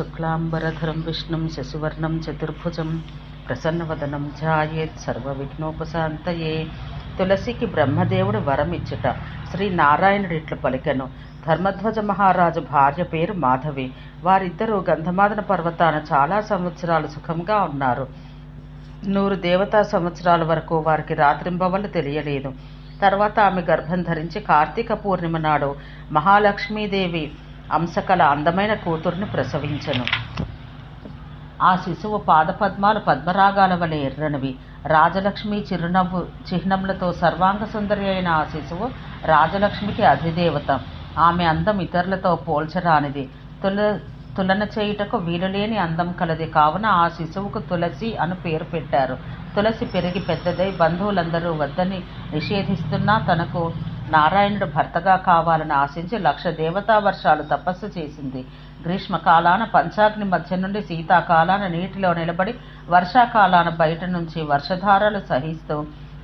శుక్లాంబరధరం విష్ణుం శశివర్ణం చతుర్భుజం ప్రసన్నవదనం ధ్యాయేత్ సర్వవిఘ్నోపశాంతయే తులసికి బ్రహ్మదేవుడు వరం ఇచ్చుట శ్రీ నారాయణుడు ఇట్లు పలికెను. ధర్మధ్వజ మహారాజు భార్య పేరు మాధవి. వారిద్దరూ గంధమాదన పర్వతాన చాలా సంవత్సరాలు సుఖంగా ఉన్నారు. నూరు దేవతా సంవత్సరాల వరకు వారికి రాత్రింబవలు తెలియలేదు. తర్వాత ఆమె గర్భం ధరించి కార్తీక పూర్ణిమ నాడు మహాలక్ష్మీదేవి అంశకల అందమైన కూతుర్ని ప్రసవించను. ఆ శిశువు పాదపద్మాలు పద్మరాగాల వలె ఎర్రనివి. రాజలక్ష్మి చిరునవ్వు చిహ్నములతో సర్వాంగ సుందరి అయిన ఆ శిశువు రాజలక్ష్మికి అధిదేవత. ఆమె అందం ఇతరులతో పోల్చరానిది. తుల తులన చేయుటకు వీలులేని అందం కలది. కావున ఆ శిశువుకు తులసి అని పేరు పెట్టారు. తులసి పెరిగి పెద్దదై బంధువులందరూ వద్దని నిషేధిస్తున్నా తనకు నారాయణుడు భర్తగా కావాలని ఆశించి లక్ష దేవతా వర్షాలు తపస్సు చేసింది. గ్రీష్మకాలాన పంచాగ్ని మధ్య నుండి శీతాకాలాన నీటిలో నిలబడి వర్షాకాలాన బయట నుంచి వర్షధారలు సహిస్తూ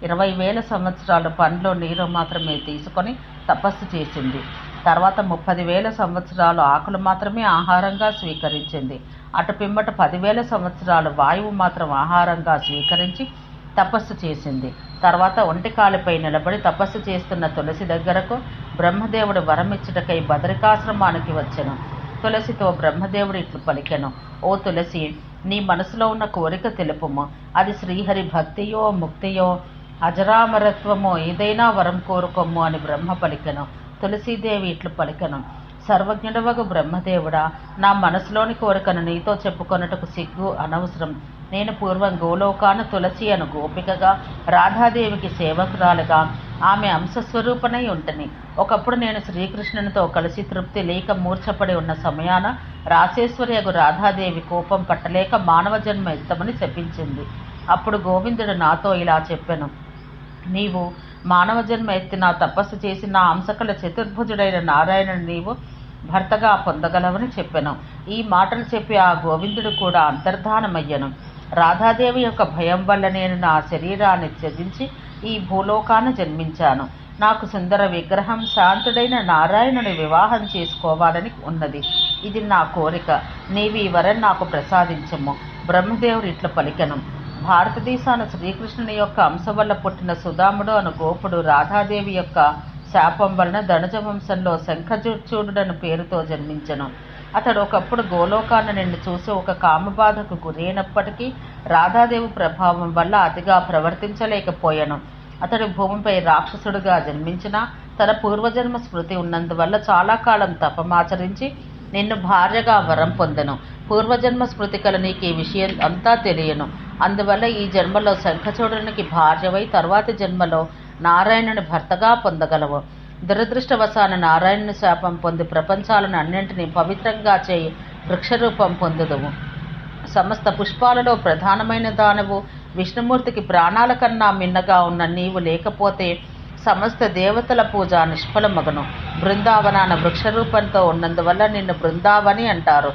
ఇరవై వేల సంవత్సరాలు పండ్లో నీరు మాత్రమే తీసుకొని తపస్సు చేసింది. తర్వాత ముప్పది వేల సంవత్సరాలు ఆకులు మాత్రమే ఆహారంగా స్వీకరించింది. అటు పిమ్మట పదివేల సంవత్సరాలు వాయువు మాత్రం ఆహారంగా స్వీకరించి తపస్సు చేసింది. తర్వాత ఒంటికాలిపై నిలబడి తపస్సు చేస్తున్న తులసి దగ్గరకు బ్రహ్మదేవుడు వరమిచ్చుటకై బదరికాశ్రమానికి వచ్చెను. తులసితో బ్రహ్మదేవుడు ఇట్లు పలికెను. ఓ తులసి నీ మనసులో ఉన్న కోరిక తెలుపుము. అది శ్రీహరి భక్తియో ముక్తియో అజరామరత్వమో ఏదైనా వరం కోరుకోము అని బ్రహ్మ పలికెను. తులసీదేవి ఇట్లు పలికెను. సర్వజ్ఞుడవగు బ్రహ్మదేవుడా నా మనసులోని కోరికను నీతో చెప్పుకొనుటకు సిగ్గు అనవసరం. నేను పూర్వం గోలోకాన తులసి అను గోపికగా రాధాదేవికి సేవకురాలుగా ఆమె అంశస్వరూపనై ఉంటని. ఒకప్పుడు నేను శ్రీకృష్ణునితో కలిసి తృప్తి లేక మూర్ఛపడి ఉన్న సమయాన రాసేశ్వరియగు రాధాదేవి కోపం పట్టలేక మానవ జన్మ ఎత్తమని శపించింది అప్పుడు గోవిందుడు నాతో ఇలా చెప్పాను. నీవు మానవ జన్మ ఎత్తి నా తపస్సు చేసి నా అంశకల చతుర్భుజుడైన నారాయణుడు నీవు భర్తగా పొందగలవని చెప్పెను. ఈ మాటలు చెప్పి ఆ గోవిందుడు కూడా అంతర్ధానమయ్యను. రాధాదేవి యొక్క భయం వల్ల నేను నా శరీరాన్ని త్యజించి ఈ భూలోకాన్ని జన్మించాను. నాకు సుందర విగ్రహం శాంతుడైన నారాయణుని వివాహం చేసుకోవాలని ఉన్నది. ఇది నా కోరిక. నీవి ఈ వరం నాకు ప్రసాదించము. బ్రహ్మదేవుడు ఇట్ల పలికెను. భారతదేశాన శ్రీకృష్ణుని యొక్క అంశ వల్ల పుట్టిన సుధాముడు అను గోపుడు రాధాదేవి యొక్క శాపం వలన ధనుజ వంశంలో శంఖచూడుడను పేరుతో జన్మించను. అతడు ఒకప్పుడు గోలోకాన్ని నిన్ను చూసి ఒక కామబాధకు గురైనప్పటికీ రాధాదేవి ప్రభావం వల్ల అతిగా ప్రవర్తించలేకపోయాను. అతడు భూమిపై రాక్షసుడుగా జన్మించిన తన పూర్వజన్మ స్మృతి ఉన్నందువల్ల చాలా కాలం తపమాచరించి నిన్ను భార్యగా వరం పొందను. పూర్వజన్మ స్మృతి కల నీకు ఈ విషయం అంతా తెలియను. అందువల్ల ఈ జన్మలో శంఖచూడునికి భార్యవై తర్వాతి జన్మలో నారాయణుని భర్తగా పొందగలవు. దురదృష్టవశాన నారాయణుని శాపం పొంది ప్రపంచాలను అన్నింటినీ పవిత్రంగా చేయి వృక్షరూపం పొందుదువు. సమస్త పుష్పాలలో ప్రధానమైన దానవు విష్ణుమూర్తికి ప్రాణాల కన్నా మిన్నగా ఉన్న నీవు లేకపోతే సమస్త దేవతల పూజ నిష్ఫలమగను. బృందావనాన వృక్షరూపంతో ఉన్నందువల్ల నిన్ను బృందావని అంటారు.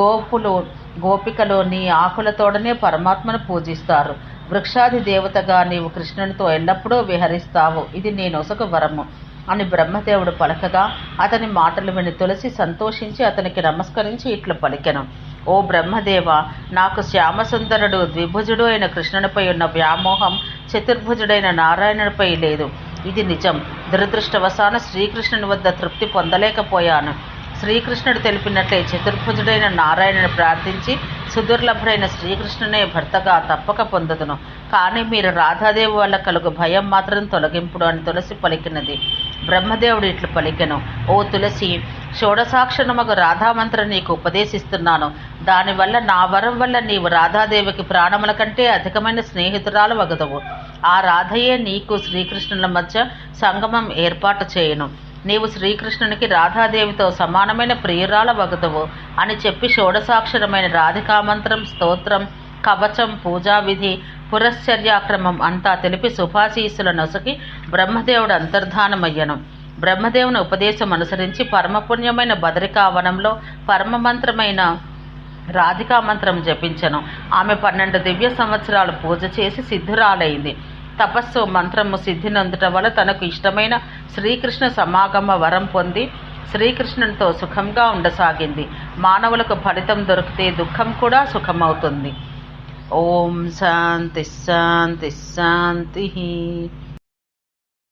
గోపులు గోపికలు నీ ఆకులతోడనే పరమాత్మను పూజిస్తారు. వృక్షాది దేవతగా నీవు కృష్ణునితో ఎల్లప్పుడూ విహరిస్తావు. ఇది నేను ఒసక వరము. అని బ్రహ్మదేవుడు పలకగా అతని మాటలు విని తులసి సంతోషించి అతనికి నమస్కరించి ఇట్లు పలికెను. ఓ బ్రహ్మదేవ నాకు శ్యామసుందరుడు ద్విభుజుడు అయిన కృష్ణునిపై ఉన్న వ్యామోహం చతుర్భుజుడైన నారాయణుడిపై లేదు. ఇది నిజం. దురదృష్టవశాన శ్రీకృష్ణుని వద్ద తృప్తి పొందలేకపోయాను. శ్రీకృష్ణుడు తెలిపినట్లే చతుర్భుజుడైన నారాయణుని ప్రార్థించి సుదుర్లభుడైన శ్రీకృష్ణునే భర్తగా తప్పక పొందదును. కానీ మీరు రాధాదేవి వల్ల కలుగు భయం మాత్రం తొలగింపుడు అని తులసి పలికినది. బ్రహ్మదేవుడు ఇట్లు పలికెను. ఓ తులసి షోడసాక్షణమగు రాధామంత్రం నీకు ఉపదేశిస్తున్నాను. దానివల్ల నా వరం వల్ల నీవు రాధాదేవికి ప్రాణముల కంటే అధికమైన స్నేహితురాలు వగదవు. ఆ రాధయే నీకు శ్రీకృష్ణుల మధ్య సంగమం ఏర్పాటు చేయను. నీవు శ్రీకృష్ణునికి రాధాదేవితో సమానమైన ప్రియురాల వగదువు అని చెప్పి షోడసాక్షరమైన రాధికామంత్రం స్తోత్రం కవచం పూజా విధి పురశ్చర్యాక్రమం అంతా తెలిపి సుభాశీసుల నొసకి బ్రహ్మదేవుడు అంతర్ధానమయ్యను. బ్రహ్మదేవుని ఉపదేశం అనుసరించి పరమపుణ్యమైన బదరికావనంలో పరమమంత్రమైన రాధికా మంత్రం జపించను. ఆమె పన్నెండు దివ్య సంవత్సరాలు పూజ చేసి సిద్ధురాలైంది. తపస్సు మంత్రము సిద్ధినందుట వల్ల తనకు ఇష్టమైన శ్రీకృష్ణ సమాగమ వరం పొంది శ్రీకృష్ణునితో సుఖంగా ఉండసాగింది. మానవులకు ఫలితం దొరికితే దుఃఖం కూడా సుఖమవుతుంది. ఓం శాంతి శాంతి శాంతి.